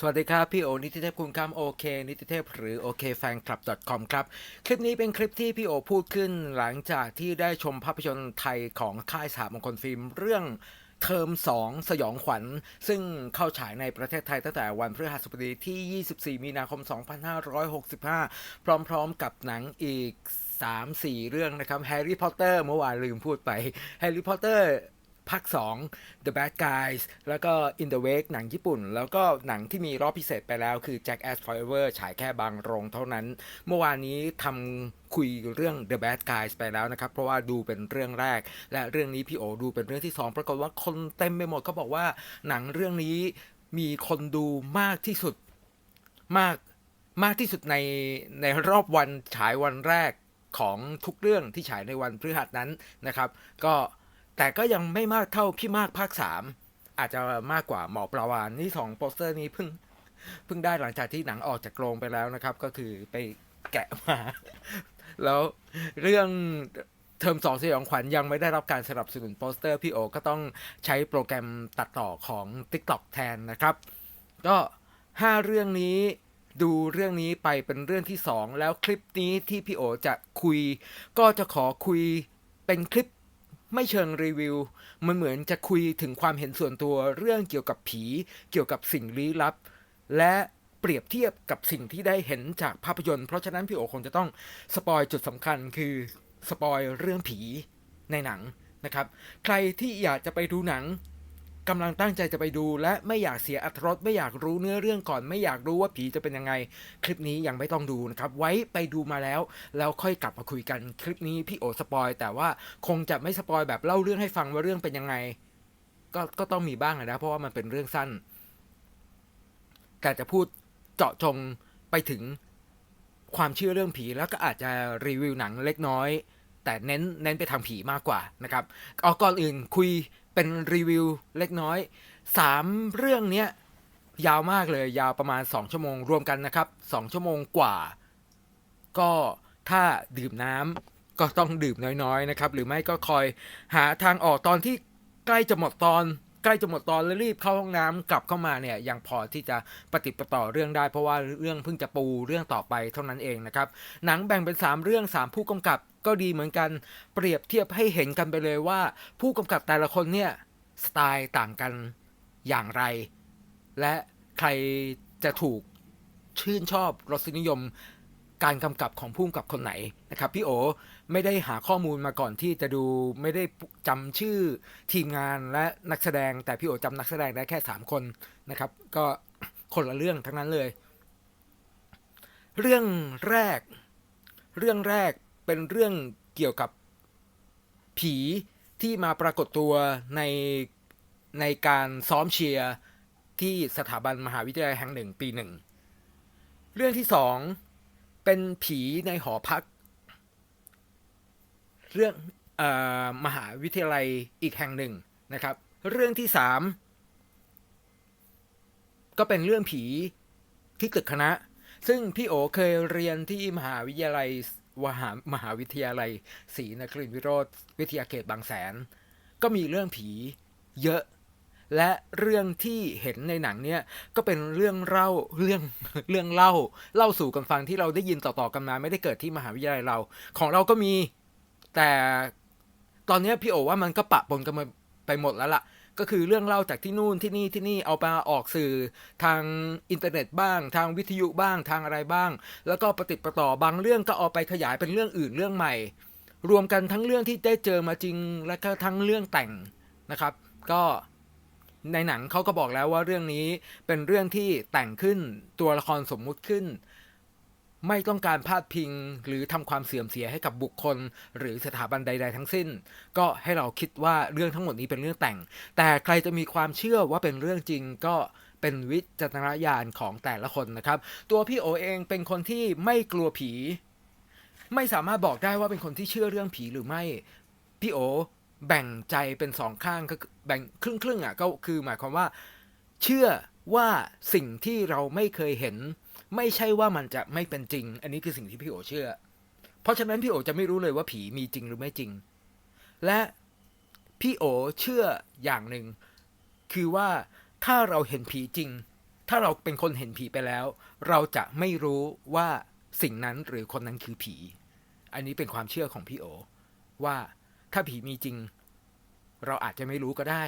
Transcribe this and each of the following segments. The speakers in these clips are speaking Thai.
สวัสดีครับ พี่โอนิติเทพคุณคำโอเคนิติเทพหรือโอเคแฟนคลับ .com ครับ คลิปนี้เป็นคลิปที่พี่โอพูดขึ้นหลังจากที่ได้ชมภาพยนตร์ไทยของค่ายสามงคลฟิล์มเรื่องเทอม 2 สยองขวัญ ซึ่งเข้าฉายในประเทศไทยตั้งแต่วันพฤหัสบดีที่ 24 มีนาคม 2565 พร้อมๆกับหนังอีก 3-4 เรื่องนะครับแฮร์รี่พอตเตอร์เมื่อวานลืมพูดไปแฮร์รี่พอตเตอร์ ภาค 2 The Bad Guys แล้วก็ In the Wake หนังญี่ปุ่น แล้วก็หนังที่มีรอบพิเศษไปแล้วคือ Jackass Forever ฉายแค่บางโรงเท่านั้น เมื่อวานนี้ทำคุยเรื่อง The Bad Guys ไปแล้วนะครับ เพราะว่าดูเป็นเรื่องแรก และเรื่องนี้พี่โอดูเป็นเรื่องที่ 2 ปรากฏว่าคนเต็มไปหมดเขาบอกว่าหนังเรื่องนี้มีคนดูมากที่สุดมากมากที่สุดในในรอบวันฉายวันแรกของทุกเรื่องที่ฉายในวันพฤหัสนั้นนะครับ ก็ แต่ก็ยังไม่มากเท่าพี่มากภาคสามอาจจะมากกว่าหมอปลาวานนี่สองโปสเตอร์นี้เพิ่งเพิ่งได้หลังจากที่หนังออกจากโรงไปแล้วนะครับ ก็คือไปแกะมา แล้วเรื่องเทอมสองสยองขวัญยังไม่ได้รับการสนับสนุนโปสเตอร์พี่โอก็ต้องใช้โปรแกรมตัดต่อของ TikTok แทนนะครับ ก็ 5 เรื่องนี้ดูเรื่องนี้ไปเป็นเรื่องที่ 2 แล้วคลิปนี้ที่พี่โอจะคุย ก็จะขอคุยเป็นคลิป ไม่เชิงรีวิว มันเหมือนจะคุยถึงความเห็นส่วนตัวเรื่องเกี่ยวกับผี เกี่ยวกับสิ่งลี้ลับ และเปรียบเทียบกับสิ่งที่ได้เห็นจากภาพยนตร์ เพราะฉะนั้นพี่โอคงจะต้องสปอยจุดสำคัญคือสปอยเรื่องผีในหนังนะครับ ใครที่อยากจะไปดูหนัง กำลังตั้งใจจะไปดู และไม่อยากเสียอรรถรสไม่อยากรู้เนื้อเรื่องก่อน ไม่อยากรู้ว่าผีจะเป็นยังไง คลิปนี้ยังไม่ต้องดูนะครับ ไว้ไปดูมาแล้ว แล้วค่อยกลับมาคุยกันคลิปนี้พี่โอสปอย แต่ว่าคงจะไม่สปอยแบบเล่าเรื่องให้ฟังว่าเรื่องเป็นยังไง ก็ก็ต้องมีบ้างนะเพราะว่ามันเป็นเรื่องสั้น แต่จะพูดเจาะจงไปถึงความเชื่อเรื่องผีแล้วก็อาจจะรีวิวหนังเล็กน้อย แต่เน้นเน้นไปทางผีมากกว่านะครับเอาก่อนอื่นคุย เป็นรีวิวเล็กน้อยสามเรื่องเนี้ยยาวมากเลย ยาวประมาณ 2 ชั่วโมงรวมกันนะครับ 2 ชั่วโมงกว่า ก็ถ้าดื่มน้ำก็ต้องดื่มน้อยๆนะครับ หรือไม่ก็คอยหาทางออกตอนที่ใกล้จะหมดตอน ใกล้จะหมดตอนแล้วรีบเข้าห้องน้ำกลับเข้ามาเนี่ยยังพอที่จะปฏิปต่อเรื่องได้ เพราะว่าเรื่องเพิ่งจะปูเรื่องต่อไปเท่านั้นเองนะครับหนังแบ่งเป็น 3 เรื่อง 3 ผู้กำกับก็ดีเหมือนกันเปรียบเทียบให้เห็นกันไปเลยว่า ผู้กำกับแต่ละคนเนี่ยสไตล์ต่างกันอย่างไร และใครจะถูกชื่นชอบรสนิยมการกำกับของผู้กำกับคนไหนนะครับพี่โอ ไม่ได้หาข้อมูลมาก่อนที่จะดูไม่ได้จำชื่อทีมงานและนักแสดง แต่พี่โอจำนักแสดงได้แค่3คนนะครับ ก็คนละเรื่องทั้งนั้นเลย เรื่องแรก เรื่องแรกเป็นเรื่องเกี่ยวกับผีที่มาปรากฏตัวในในการซ้อมเชียร์ที่สถาบันมหาวิทยาลัยแห่งหนึ่งปีหนึ่ง เรื่องที่สองเป็นผีในหอพัก เรื่องออมหาวิทยาลัยอีกแห่งหนึ่งนะครับ เรื่องที่สามก็เป็นเรื่องผีที่ตึกคณะ ซึ่งพี่โอเคยเรียนที่มหาวิทยาลัยวหามหาวิทยาลัยศรีนครินทรวิโรธวิทยาเขตบางแสน ก็มีเรื่องผีเยอะ และเรื่องที่เห็นในหนังเนี่ยก็เป็นเรื่องเล่าเรื่องเรื่องเล่า เล่าสู่กันฟังที่เราได้ยินต่อๆกันมาไม่ได้เกิดที่มหาวิทยาลัยเรา ของเราก็มี แต่ตอนนี้พี่โอว่ามันก็ปะปนกันมาไปหมดแล้วล่ะ ก็คือเรื่องเล่าจากที่นู่นที่นี่ที่นี่เอามาออกสื่อทางอินเทอร์เน็ตบ้าง ทางวิทยุบ้างทางอะไรบ้าง แล้วก็ประติประต่อบางเรื่องก็เอาไปขยายเป็นเรื่องอื่นเรื่องใหม่ รวมกันทั้งเรื่องที่ได้เจอมาจริง และก็ทั้งเรื่องแต่งนะครับ ก็ในหนังเขาก็บอกแล้วว่าเรื่องนี้เป็นเรื่องที่แต่งขึ้นตัวละครสมมุติขึ้น ไม่ต้องการพาดพิง หรือทำความเสื่อมเสียให้กับบุคคล หรือสถาบันใด ๆ ทั้งสิ้น ก็ให้เราคิดว่าเรื่องทั้งหมดนี้เป็นเรื่องแต่ง แต่ใครจะมีความเชื่อว่าเป็นเรื่องจริงก็เป็นวิจารณญาณของแต่ละคนนะครับ ตัวพี่โอเองเป็นคนที่ไม่กลัวผี ไม่สามารถบอกได้ว่าเป็นคนที่เชื่อเรื่องผีหรือไม่ พี่โอแบ่งใจเป็นสองข้างก็แบ่งครึ่งครึ่งๆอะก็คือหมายความว่า เชื่อว่าสิ่งที่เราไม่เคยเห็น ไม่ใช่ว่ามันจะไม่เป็นจริง อันนี้คือสิ่งที่พี่โอเชื่อ เพราะฉะนั้นพี่โอจะไม่รู้เลยว่าผีมีจริงหรือไม่จริง และพี่โอเชื่ออย่างหนึ่ง คือว่าถ้าเราเห็นผีจริง ถ้าเราเป็นคนเห็นผีไปแล้ว เราจะไม่รู้ว่าสิ่งนั้นหรือคนนั้นคือผี อันนี้เป็นความเชื่อของพี่โอ ว่าถ้าผีมีจริง เราอาจจะไม่รู้ก็ได้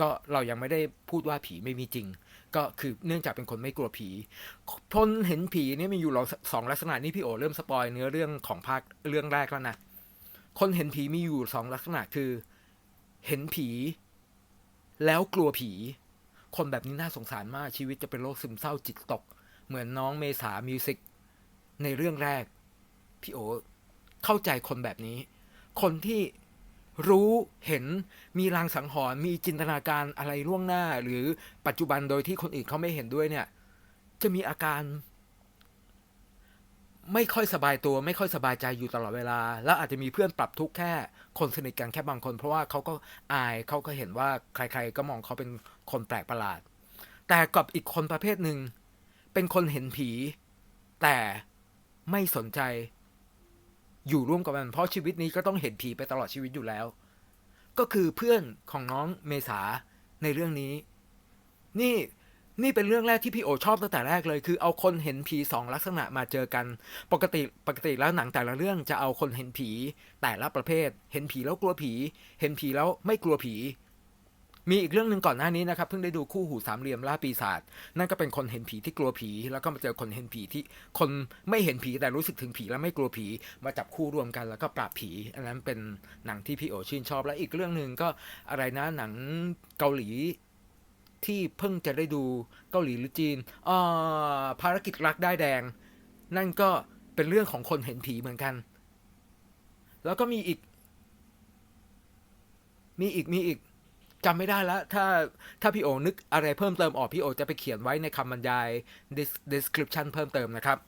ก็เรายังไม่ได้พูดว่าผีไม่มีจริง ก็คือเนื่องจากเป็นคนไม่กลัวผีคนเห็นผีเนี่ยมีอยู่สองลักษณะนี่พี่โอเริ่มสปอยเนื้อเรื่องของภาคเรื่องแรกแล้วนะ คนเห็นผีมีอยู่สองลักษณะคือ เห็นผี แล้วกลัวผี คนแบบนี้น่าสงสารมากชีวิตจะเป็นโรคซึมเศร้าจิตตก เหมือนน้องเมษามิวสิกในเรื่องแรก พี่โอเข้าใจคนแบบนี้ คนที่ รู้เห็นมีรางสังหรณ์มีจินตนาการอะไรล่วงหน้า หรือปัจจุบันโดยที่คนอื่นเขาไม่เห็นด้วยเนี่ย จะมีอาการไม่ค่อยสบายตัวไม่ค่อยสบายใจอยู่ตลอดเวลา แล้วอาจจะมีเพื่อนปรับทุกข์แค่คนสนิทกันแค่บางคน เพราะว่าเขาก็อายเขาก็เห็นว่าใครๆ ก็มองเขาเป็นคนแปลกประหลาด แต่กับอีกคนประเภทหนึ่งเป็นคนเห็นผี แต่ไม่สนใจ อยู่ร่วมกับมันเพราะชีวิตนี้ก็ต้องเห็นผีไปตลอดชีวิตอยู่แล้ว ก็คือเพื่อนของน้องเมษาในเรื่องนี้ นี่นี่เป็นเรื่องแรกที่พี่โอชอบตั้งแต่แรกเลย คือเอาคนเห็นผีสองลักษณะมาเจอกัน ปกติปกติแล้วหนังแต่ละเรื่องจะเอาคนเห็นผีแต่ละประเภท เห็นผีแล้วกลัวผี เห็นผีแล้วไม่กลัวผี มีอีกเรื่องหนึ่งก่อนหน้านี้นะครับเพิ่งได้ดูคู่หูสามเหลี่ยมล่าปีศาจนั่นก็เป็นคนเห็นผีที่กลัวผี แล้วก็มาเจอคนเห็นผีที่คนไม่เห็นผีแต่รู้สึกถึงผีแล้วไม่กลัวผีมาจับคู่รวมกันแล้วก็ปราบผี อันนั้นเป็นหนังที่พี่โอชื่นชอบ และอีกเรื่องหนึ่งก็อะไรนะหนังเกาหลีที่เพิ่งจะได้ดูเกาหลีหรือจีนอ่าภารกิจรักได้แดง นั่นก็เป็นเรื่องของคนเห็นผีเหมือนกัน แล้วก็มีอีก มีอีกมีอีก จำไม่ได้แล้วถ้าถ้าพี่โอนึกอะไรเพิ่มเติมออกพี่โอจะไปเขียนไว้ในคำบรรยาย description เพิ่มเติมนะครับ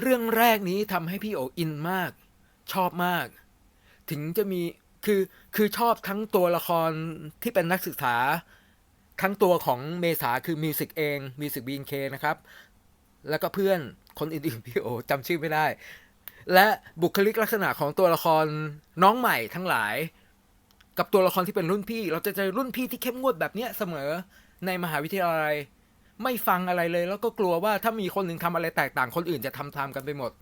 เรื่องแรกนี้ทำให้พี่โออินมาก ชอบมาก ถึงจะมีคือคือชอบทั้งตัวละครที่เป็นนักศึกษา ทั้งตัวของเมษาคือมิวสิกเองมิวสิกบีนเคนะครับ แล้วก็เพื่อนคนอื่นๆพี่โอจำชื่อไม่ได้ และบุคลิกลักษณะของตัวละครน้องใหม่ทั้งหลาย กับตัวละครที่เป็นรุ่นพี่ เราจะเจอรุ่นพี่ที่เข้มงวดแบบเนี้ยเสมอในมหาวิทยาลัย ไม่ฟังอะไรเลย แล้วก็กลัวว่าถ้ามีคนหนึ่งทำอะไรแตกต่างคนอื่นจะทำตามกันไปหมด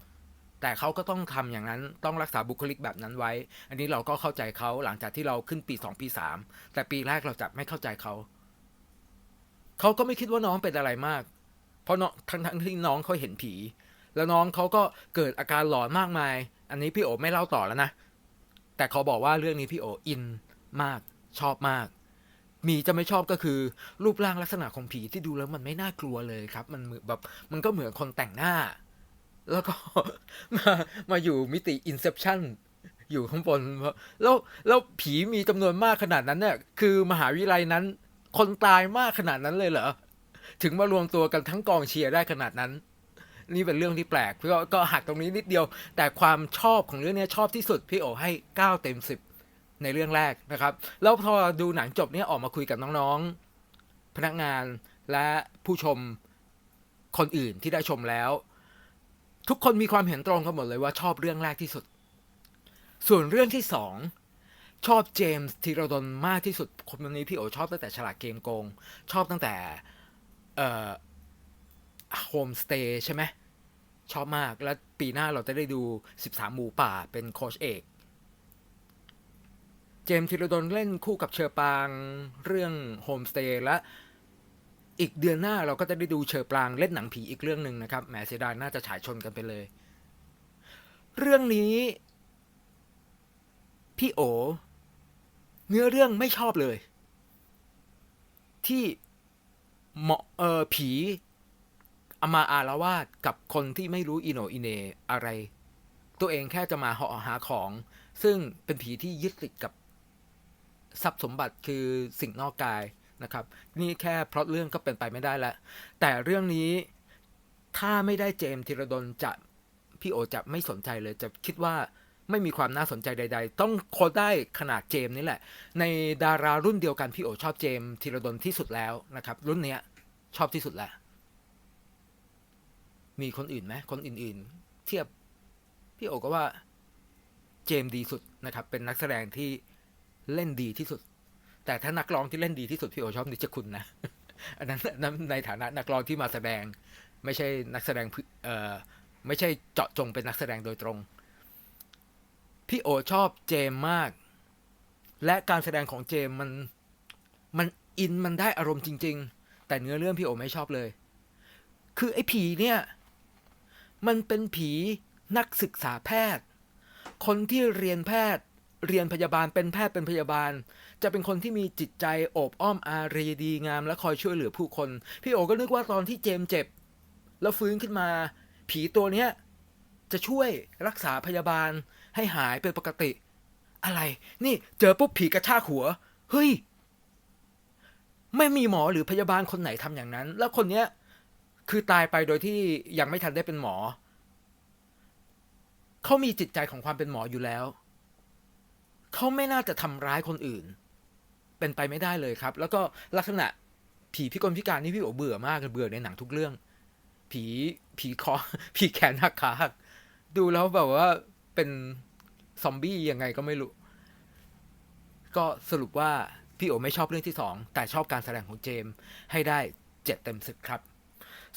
แต่เขาก็ต้องทำอย่างนั้นต้องรักษาบุคลิกแบบนั้นไว้ อันนี้เราก็เข้าใจเขาหลังจากที่เราขึ้นปีสองปีสามแต่ปีแรกเราจะไม่เข้าใจเขาเขาก็ไม่คิดว่าน้องเป็นอะไรมาก เพราะน้องทั้งทั้งที่น้องเขาเห็นผี แล้วน้องเขาก็เกิดอาการหลอนมากมาย อันนี้พี่โอไม่เล่าต่อแล้วนะ แต่เขาบอกว่าเรื่องนี้พี่โออินมากชอบมาก มีจะไม่ชอบก็คือ รูปร่างลักษณะของผีที่ดูแล้วมันไม่น่ากลัวเลยครับ มันเหมือนแบบมันก็เหมือนคนแต่งหน้า แล้วก็มามาอยู่มิติอินเซ t ชันอยู่ข้างบนแล้วแล้วผีมีจำนวนมากขนาดนั้นเนี่ย คือมหาวิทยาลัยนั้น คนตายมากขนาดนั้นเลยเหรอ ถึงมารวมตัวกันทั้งกองเชียร์ได้ขนาดนั้น นี่เป็นเรื่องที่แปลกก็ก็หักตรงนี้นิดเดียว แต่ความชอบของเรื่องนี้ชอบที่สุดพี่โอให้ 9 เต็ม 10 ในเรื่องแรกนะครับ แล้วพอดูหนังจบเนี่ยออกมาคุยกับน้องๆ พนักงานและผู้ชมคนอื่นที่ได้ชมแล้ว ทุกคนมีความเห็นตรงกันหมดเลยว่าชอบเรื่องแรกที่สุด ส่วนเรื่องที่สองชอบเจมส์ธีรดลมากที่สุดคนนี้พี่โอชอบตั้งแต่ฉลาดเกมโกง ชอบตั้งแต่เอ่อโฮมสเตย์ใช่ไหม ชอบมาก แล้วปีหน้าเราจะได้ดู 13 หมูป่าเป็นโคชเอก เจมส์ธีรดลเล่นคู่กับเชอปางเรื่องโฮมสเตย์และอีกเดือนหน้าเราก็จะได้ดูเชอปรางเล่นหนังผีอีกเรื่องหนึ่งนะครับแหมเสียดายน่าจะฉายชนกันไปเลย เรื่องนี้ พี่โอ เนื้อเรื่องไม่ชอบเลย ที่เหมาะเออผี อามาอารวาสกับคนที่ไม่รู้อิโนอิเนอะไร ตัวเองแค่จะมาเหาะหาของ ซึ่งเป็นผีที่ยึดติดกับทรัพย์สมบัติคือสิ่งนอกกายนะครับ นี่แค่เพราะเรื่องก็เป็นไปไม่ได้แล้วแต่เรื่องนี้ถ้าไม่ได้เจมส์ธีรดลจะพี่โอจะไม่สนใจเลยจะคิดว่าไม่มีความน่าสนใจใด ๆ ต้องโคได้ขนาดเจมส์นี่แหละ ในดารารุ่นเดียวกันพี่โอชอบเจมส์ธีรดลที่สุดแล้วนะครับ รุ่นเนี้ยชอบที่สุดแล้ว มีคนอื่นไหมคนอื่นๆ เทียบพี่โอก็ว่าเจมดีสุดนะครับ เป็นนักแสดงที่เล่นดีที่สุด แต่ถ้านักร้องที่เล่นดีที่สุดพี่โอชอบนิจคุณนะอันนั้นในฐานะนักร้องที่มาแสดง ไม่ใช่นักแสดงเอ่อไม่ใช่เจาะจงเป็นนักแสดงโดยตรง พี่โอชอบเจมมาก และการแสดงของเจมมันมันอินมันได้อารมณ์จริง ๆ แต่เนื้อเรื่องพี่โอไม่ชอบเลย คือไอ้ผีเนี่ย มันเป็นผีนักศึกษาแพทย์ คนที่เรียนแพทย์ เรียนพยาบาลเป็นแพทย์เป็นพยาบาล จะเป็นคนที่มีจิตใจโอบอ้อมอารีดีงาม และคอยช่วยเหลือผู้คน พี่โอก็นึกว่าตอนที่เจมเจ็บ แล้วฟื้นขึ้นมา ผีตัวเนี้ยจะช่วยรักษาพยาบาลให้หายเป็นปกติ อะไร นี่เจอปุ๊บผีกระชากหัว เฮ้ย ไม่มีหมอหรือพยาบาลคนไหนทำอย่างนั้น แล้วคนเนี้ย คือตายไปโดยที่ยังไม่ทันได้เป็นหมอ เขามีจิตใจของความเป็นหมออยู่แล้ว เขาไม่น่าจะทำร้ายคนอื่น เป็นไปไม่ได้เลยครับ แล้วก็ลักษณะผีพิกลพิการนี่พี่โอเบื่อมากเลยเบื่อในหนังทุกเรื่อง ผีผีคอผีแขนหักขาหักดูแล้วแบบว่าเป็นซอมบี้ยังไงก็ไม่รู้ ก็สรุปว่าพี่โอไม่ชอบเรื่องที่สองแต่ชอบการแสดงของเจมส์ให้ได้เจ็ดเต็มสิบครับ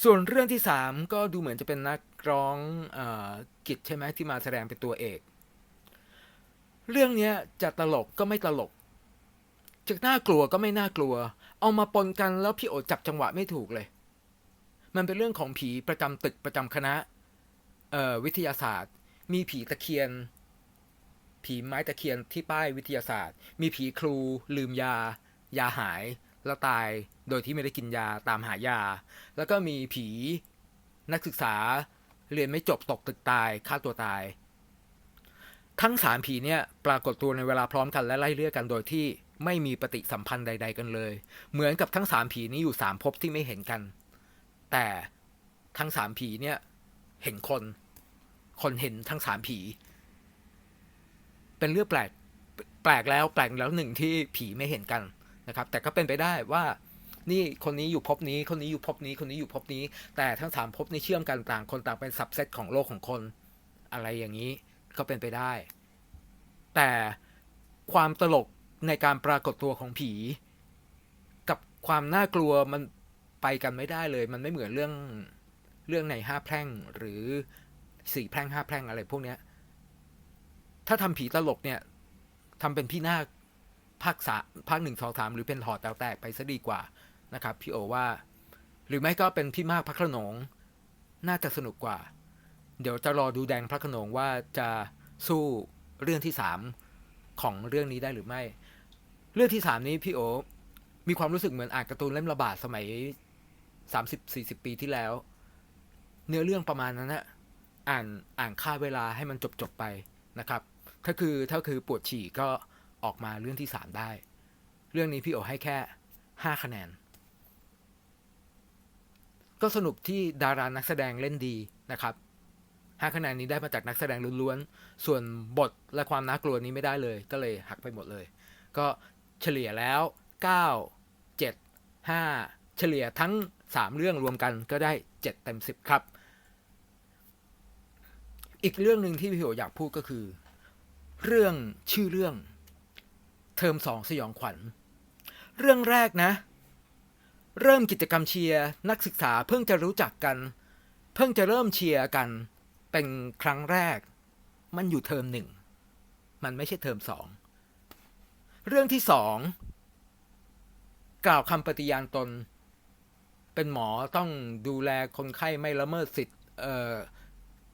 ส่วนเรื่องที่สามก็ดูเหมือนจะเป็นนักร้องอกิจใช่ไหมที่มาแสดงเป็นตัวเอก เรื่องนี้จะตลกก็ไม่ตลกจะน่ากลัวก็ไม่น่ากลัว เอามาปนกันแล้วพี่โอจับจังหวะไม่ถูกเลย มันเป็นเรื่องของผีประจำตึกประจำคณะวิทยาศาสตร์ มีผีตะเคียน ผีไม้ตะเคียนที่ป้ายวิทยาศาสตร์ มีผีครู ลืมยา ยาหาย แล้วตายโดยที่ไม่ได้กินยาตามหายา แล้วก็มีผีนักศึกษาเรียนไม่จบตกตึกตายฆ่าตัวตาย ทั้งสามผีเนี่ยปรากฏตัวในเวลาพร้อมกันและไล่เลี่ยกันโดยที่ไม่มีปฏิสัมพันธ์ใด ๆ กันเลย เหมือนกับทั้งสามผีนี้อยู่สามภพที่ไม่เห็นกัน แต่ทั้งสามผีเนี่ยเห็นคน คนเห็นทั้งสามผี เป็นเรื่องแปลก แปลกแล้วแปลกแล้วหนึ่งที่ผีไม่เห็นกัน นะครับแต่ก็เป็นไปได้ว่านี่คนนี้อยู่ภพนี้คนนี้อยู่ภพนี้คนนี้อยู่ภพนี้ แต่ทั้งสามภพนี้เชื่อมกันต่างคนต่างเป็นสับเซตของโลกของคนอะไรอย่างนี้ก็เป็นไปได้ แต่ความตลกในการปรากฏตัวของผี กับความน่ากลัวมันไปกันไม่ได้เลย มันไม่เหมือนเรื่องเรื่องในห้าแพร่งหรือสี่แพร่งห้าแพร่งอะไรพวกเนี้ยถ้าทำผีตลกเนี่ยทำเป็นพี่นาค ภาคสาภาคหนึ่งสองสามหรือเป็นหอแตวแตกไปซะดีกว่านะครับพี่โอว่า หรือไม่ก็เป็นพี่มากพระขนงน่าจะสนุกกว่า เดี๋ยวจะรอดูแดงพระขนงว่าจะสู้เรื่องที่สามของเรื่องนี้ได้หรือไม่ เรื่องที่สามนี้พี่โอ มีความรู้สึกเหมือนอ่านการ์ตูนเล่มระบาดสมัยสามสิบสี่สิบปีที่แล้ว เนื้อเรื่องประมาณนั้นนะอ่านอ่านค่าเวลาให้มันจบจบไปนะครับ ถ้าคือถ้าคือปวดฉี่ก็ ออกมาเรื่องที่สามได้ เรื่องนี้พี่โอให้แค่ห้าคะแนน ก็สนุกที่ดารานักแสดงเล่นดีนะครับห้าคะแนนนี้ได้มาจากนักแสดงล้วนๆ ส่วนบทและความน่ากลัวนี้ไม่ได้เลย ก็เลยหักไปหมดเลย ก็เฉลี่ยแล้ว 9 7 5 เฉลี่ยทั้ง 3 เรื่องรวมกันก็ได้ 7 เต็ม 10 ครับ อีกเรื่องหนึ่งที่พี่โออยากพูดก็คือ เรื่องชื่อเรื่อง เทอมสองสยองขวัญ เรื่องแรกนะ เริ่มกิจกรรมเชียร์นักศึกษาเพิ่งจะรู้จักกัน เพิ่งจะเริ่มเชียร์กัน เป็นครั้งแรก มันอยู่เทอมหนึ่ง มันไม่ใช่เทอมสอง เรื่องที่สองกล่าวคำปฏิญาณตน เป็นหมอต้องดูแลคนไข้ไม่ละเมิดสิทธิ์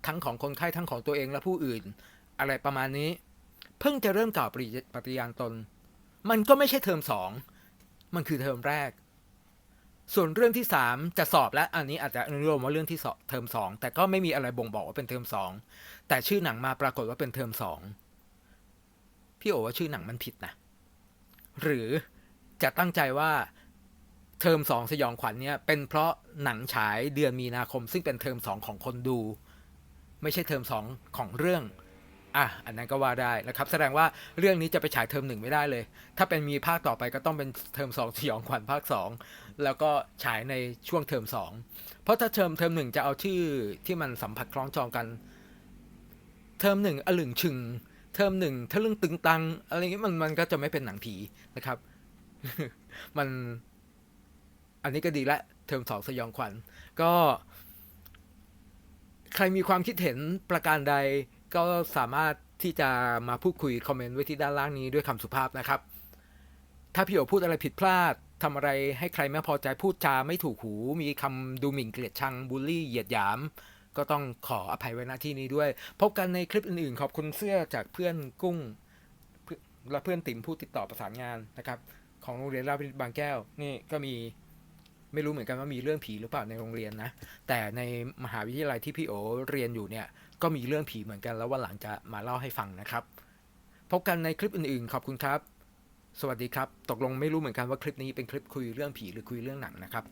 ทั้งของคนไข้ทั้งของตัวเองและผู้อื่น อะไรประมาณนี้ เพิ่งจะเริ่มกล่าวปฏิญาณตน มันก็ไม่ใช่เทอมสองมันคือเทอมแรก ส่วนเรื่องที่สามจะสอบและอันนี้อาจจะรวมว่าเรื่องที่สอบเทอมสองแต่ก็ไม่มีอะไรบ่งบอกว่าเป็นเทอมสองแต่ชื่อหนังมาปรากฏว่าเป็นเทอมสองพี่โอว่าชื่อหนังมันผิดนะ หรือจะตั้งใจว่าเทอมสองสยองขวัญเนี่ยเป็นเพราะหนังฉายเดือนมีนาคม ซึ่งเป็นเทอมสองของคนดู ไม่ใช่เทอมสองของเรื่อง อะอันนั้นก็ว่าได้นะครับ แสดงว่าเรื่องนี้จะไปฉายเทอมหนึ่งไม่ได้เลย ถ้าเป็นมีภาคต่อไปก็ต้องเป็นเทอมสองสยองขวัญภาคสองแล้วก็ฉายในช่วงเทอมสองเพราะถ้าเทอมเทอมหนึ่งจะเอาชื่อที่มันสัมผัสคล้องจองกัน เทอมหนึ่งอลึงชึง เทอมหนึ่งทะลึ่งตึงตังอะไรอย่างงี้มันมันก็จะไม่เป็นหนังผีนะครับ มัน อันนี้ก็ดีละ เทอมสองสยองขวัญก็ ใครมีความคิดเห็นประการใด ก็สามารถที่จะมาพูดคุยคอมเมนต์ไว้ที่ด้านล่างนี้ด้วยคำสุภาพนะครับ ถ้าพี่โอพูดอะไรผิดพลาดทำอะไรให้ใครไม่พอใจพูดจาไม่ถูกหู มีคำดูหมิ่นเกลียดชังบูลลี่เหยียดหยาม ก็ต้องขออภัยไว้ณที่นี้ด้วย พบกันในคลิปอื่นๆ ขอบคุณเสื้อจากเพื่อนกุ้ง และเพื่อนติ๋มผู้ติดต่อประสานงานนะครับ ของโรงเรียนราชวิทบางแก้ว นี่ก็มี ไม่รู้เหมือนกันว่ามีเรื่องผีหรือเปล่าในโรงเรียนนะ แต่ในมหาวิทยาลัยที่พี่โอเรียนอยู่เนี่ยก็มีเรื่องผีเหมือนกันแล้ววันหลังจะมาเล่าให้ฟังนะครับ พบกันในคลิปอื่นๆ ขอบคุณครับ สวัสดีครับ ตกลงไม่รู้เหมือนกันว่าคลิปนี้เป็นคลิปคุยเรื่องผีหรือคุยเรื่องหนังนะครับ